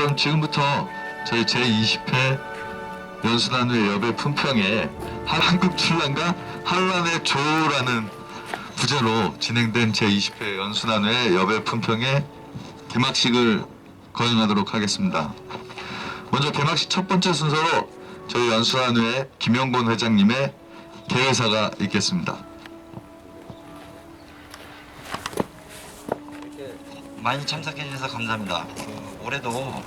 그럼 지금부터 저희 제20회 연수단회 여배 품평회 한- 한국 출란과 한란의 조라는 부제로 진행된 제20회 연수단회 여배 품평회 개막식을 거행하도록 하겠습니다. 먼저 개막식 첫 번째 순서로 저희 연수단회 김영곤 회장님의 개회사가 있겠습니다. 많이 참석해 주셔서 감사합니다. 그 올해도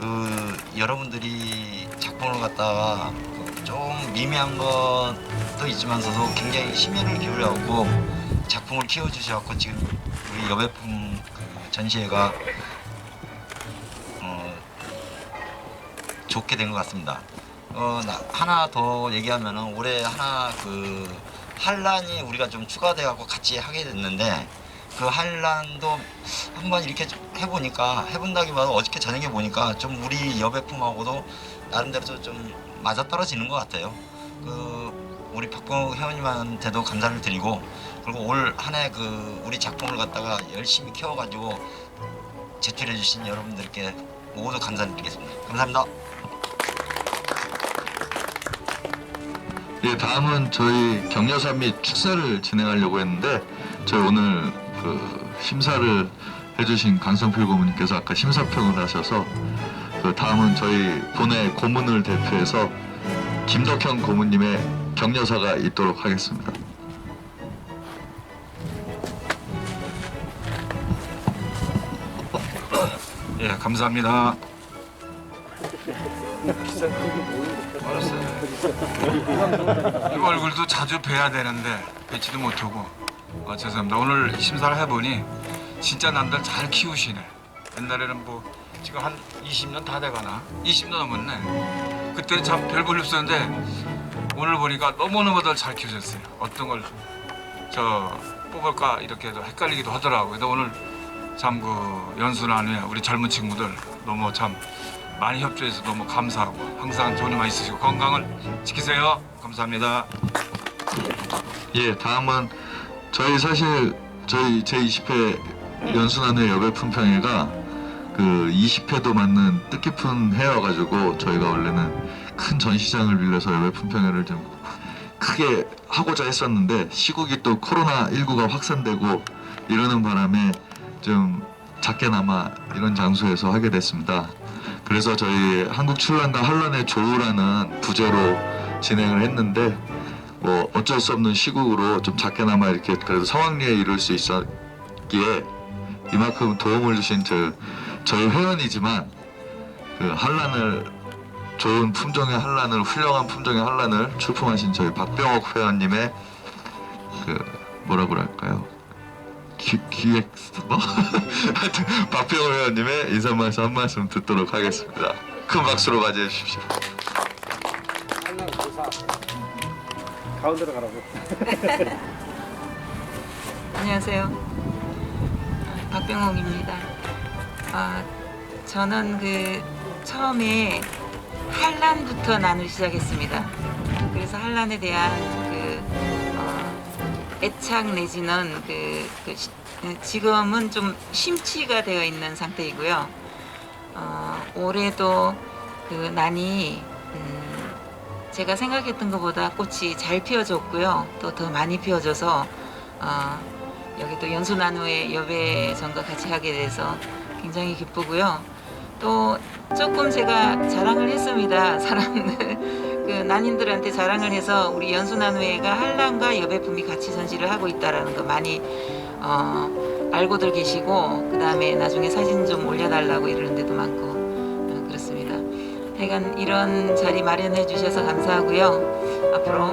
그 여러분들이 작품을 갖다가 그좀 미미한 것도 있지만서도 굉장히 심혈을 기울여갖고 작품을 키워주셔갖고 지금 우리 여배품 그 전시회가 어, 좋게 된 것 같습니다. 어, 나- 하나 더 얘기하면은 올해 하나 그 한란이 우리가 좀 추가돼갖고 같이 하게 됐는데 그 한란도 한번 이렇게 좀 해보니까 해본다기보다 어저께 저녁에 보니까 좀 우리 여배품하고도 나름대로 좀- 좀 맞아 떨어지는 것 같아요. 그 우리 박봉욱 회원님한테도 감사를 드리고 그리고 올 한 해 그 우리 작품을 갖다가 열심히 키워가지고 제출해 주신 여러분들께 모두 감사를 드리겠습니다. 감사합니다. 예, 다음은 저희 격려사 및 축사를 진행하려고 했는데 저희 오늘 그 심사를 해주신 강성필 고문님께서 아까 심사평을 하셔서 그 다음은 저희 본회 고문을 대표해서 김덕현 고문님의 격려사가 있도록 하겠습니다. 예, 감사합니다. 알았어요. 이 얼굴도 자주 뵈야 되는데 뵙지도 못하고 아, 죄송합니다. 오늘 심사를 해보니 진짜 남들 잘 키우시네. 옛날에는 뭐 지금 한 20년 다 돼가나? 20년 넘었네. 그때 참별볼 없었는데 오늘 보니까 너무너무들 잘 키우셨어요. 어떤 걸 저 뽑을까 이렇게 도 헷갈리기도 하더라고요. 근데 오늘 참 그 연수나누에 우리 젊은 친구들 너무 참 많이 협조해서 너무 감사하고 항상 좋은 일만 있으시고 건강을 지키세요. 감사합니다. 예, 다음은 저희 사실 저희 제 20회 연순환회 여배 품평회가 그 20회도 맞는 뜻깊은 해여가지고 저희가 원래는 큰 전시장을 빌려서 여배 품평회를 좀 크게 하고자 했었는데 시국이 또 코로나 19가 확산되고 이러는 바람에 좀 작게나마 이런 장소에서 하게 됐습니다. 그래서 저희 한국 출란과 한란의 조우라는 부제로 진행을 했는데 뭐 어쩔 수 없는 시국으로 좀 작게나마 이렇게 그래도 성황리에 이룰 수 있었기에 이만큼 도움을 주신 저 저희 회원이지만 그 한란을 좋은 품종의 한란을 훌륭한 품종의 한란을 출품하신 저희 박병옥 회원님의 그 뭐라고 할까요? 기, 기획서 하여튼 박병옥 회원님의 인사 말씀 한 말씀 듣도록 하겠습니다. 큰 박수로 맞이해 주십시오. 가운데로 가라고 안녕하세요. 박병옥입니다. 아, 저는 그 처음에 한란부터 나누기 시작했습니다. 그래서 한란에 대한 그 어, 애착 내지는 그, 그 시- 그 지금은 좀 심취가 되어 있는 상태이고요. 어, 올해도 그 난이 음, 제가 생각했던 것보다 꽃이 잘 피어졌고요. 또 더 많이 피어져서 어, 여기 또 연수나누의 여배전과 같이 하게 돼서 굉장히 기쁘고요. 또 조금 제가 자랑을 했습니다. 사람들 그 난인들한테 자랑을 해서 우리 연수나누회가 한란과 여배품이 같이 전시를 하고 있다라는 거 많이 어, 알고들 계시고 그 다음에 나중에 사진 좀 올려달라고 이러는 데도 많고. 하여간 이런 자리 마련해 주셔서 감사하고요. 앞으로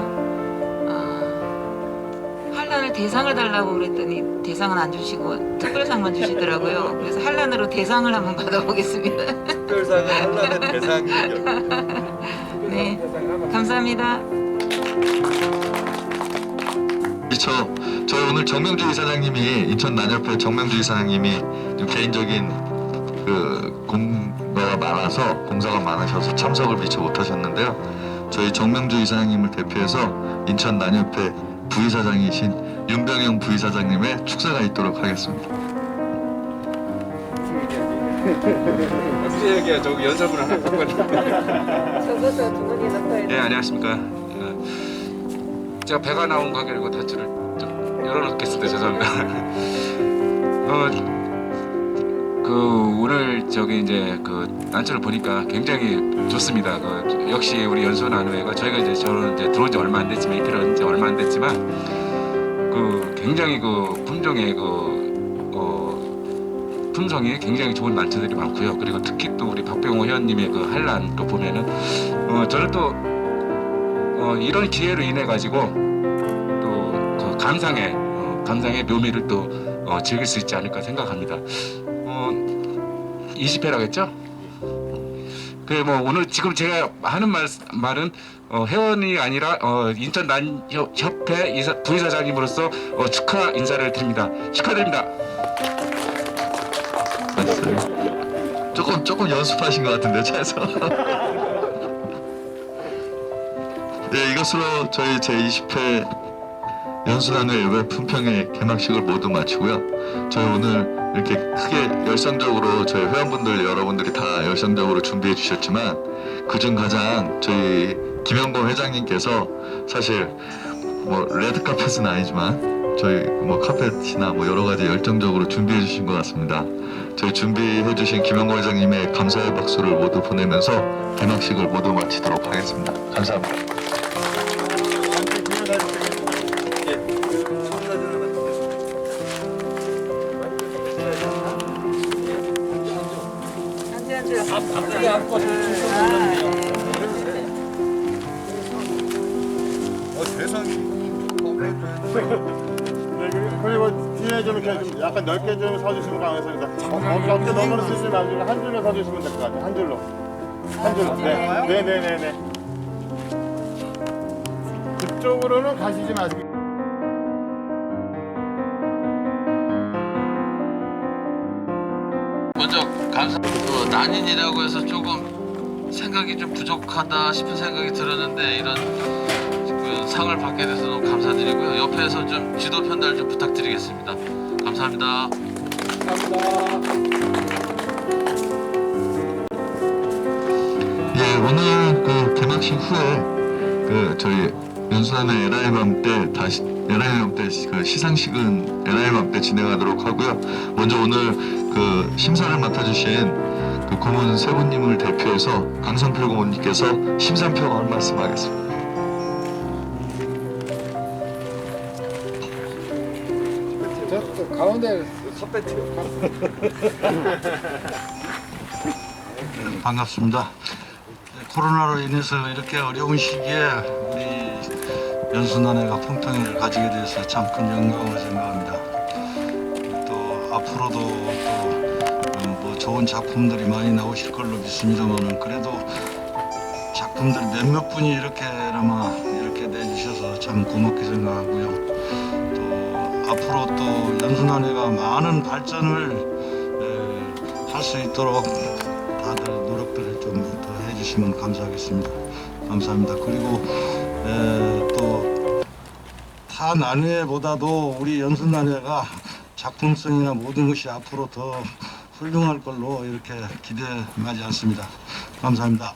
어, 한란을 대상을 달라고 그랬더니 대상은 안 주시고 특별상만 주시더라고요. 그래서 한란으로 대상을 한번 받아보겠습니다. 특별상은 한란의 대상이요. 네, 감사합니다. 저, 저희 오늘 정명주 이사장님이 인천 난협회 정명주 이사장님이 좀 개인적인 그 공부가 많아서 공사가 많으셔서 참석을 미처 못하셨는데요. 저희 정명주 이사장님을 대표해서 인천 난협회 부이사장이신 윤병영 부이사장님의 축사가 있도록 하겠습니다. 무슨 얘기야? 저기 거 적어서 두 분이 넣어야 예, 안녕하십니까. 어, 제가 배가 나온 관계로 다치를 좀 열어놓겠습니다. 죄송합니다. 어, 그 오늘 저기 이제 그 난초를 보니까 굉장히 좋습니다. 그 역시 우리 연수 나누회가 저희가 이제 저는 이제 들어온 지 얼마 안 됐지만 이틀은 이제 얼마 안 됐지만 그 굉장히 그 품종의 그 어, 품성이 굉장히 좋은 난초들이 많고요. 그리고 특히 또 우리 박병호 회원님의 그 한란 그 보면은 어, 저는 또 어, 이런 기회로 인해 가지고 또 그 감상의 어, 감상의 묘미를 또 어, 즐길 수 있지 않을까 생각합니다. 어, 20회라겠죠? 그뭐 오늘 지금 제가 하는 말 말은 어, 회원이 아니라 어, 인천 난협회 이사, 부이사장님으로서 어, 축하 인사를 드립니다. 축하드립니다. 맞았어요. 조금 조금 연습하신 것 같은데 차에서. 네 이것으로 저희 제 20회 연수단회 예배 품평회 개막식을 모두 마치고요. 저희 오늘 이렇게 크게 열성적으로 저희 회원분들 여러분들이 다 열성적으로 준비해 주셨지만 그중 가장 저희 김영범 회장님께서 사실 뭐 레드 카펫은 아니지만 저희 뭐 카펫이나 뭐 여러 가지 열정적으로 준비해 주신 것 같습니다. 저희 준비해 주신 김영범 회장님의 감사의 박수를 모두 보내면서 개막식을 모두 마치도록 하겠습니다. 감사합니다. 앞에 앉고 아, 네, 그리고- 뒤에 좀 이렇게 좀 약간 넓게 좀 서주시면 감사합니다. 어, 너머로 쓰시면 안 되고 한 줄로 서주시면 될 것 같아요. 한 줄로. 한 줄로. 네, 네, 네, 네, 네. 그쪽으로는 가시지 마시고. 먼저 감사 그 난인이라고 해서 조금 생각이 좀 부족하다 싶은 생각이 들었는데 이런 그 상을 받게 돼서 너무 감사드리고요. 옆에서 좀 지도 편달 좀 부탁드리겠습니다. 감사합니다. 예, 오늘 그 개막식 후에 그 저희 연수단의 LI맘 때 다시 LI맘 때그 시상식은 LI맘 때 진행하도록 하고요. 먼저 오늘 그 심사를 맡아주신 그 고문 세 분님을 대표해서 강성필 고문님께서 심사평을 말씀 하겠습니다. 저 가운데 컵배트. 반갑습니다. 코로나로 인해서 이렇게 어려운 시기에 우리 연수난회가 품평회를 가지게 돼서 참 큰 영광으로 생각합니다. 또 앞으로도 또뭐 좋은 작품들이 많이 나오실 걸로 믿습니다만은 그래도 작품들 몇몇 분이 이렇게나마 이렇게 내주셔서 참 고맙게 생각하고요. 또 앞으로 또 연수난회가 많은 발전을 할 수 있도록 다들 노력들을 좀 더 해주시면 감사하겠습니다. 감사합니다. 그리고 또타 난회보다도 우리 연수 난회가 작품성이나 모든 것이 앞으로 더 훌륭할 걸로 이렇게 기대 많이 않습니다. 감사합니다.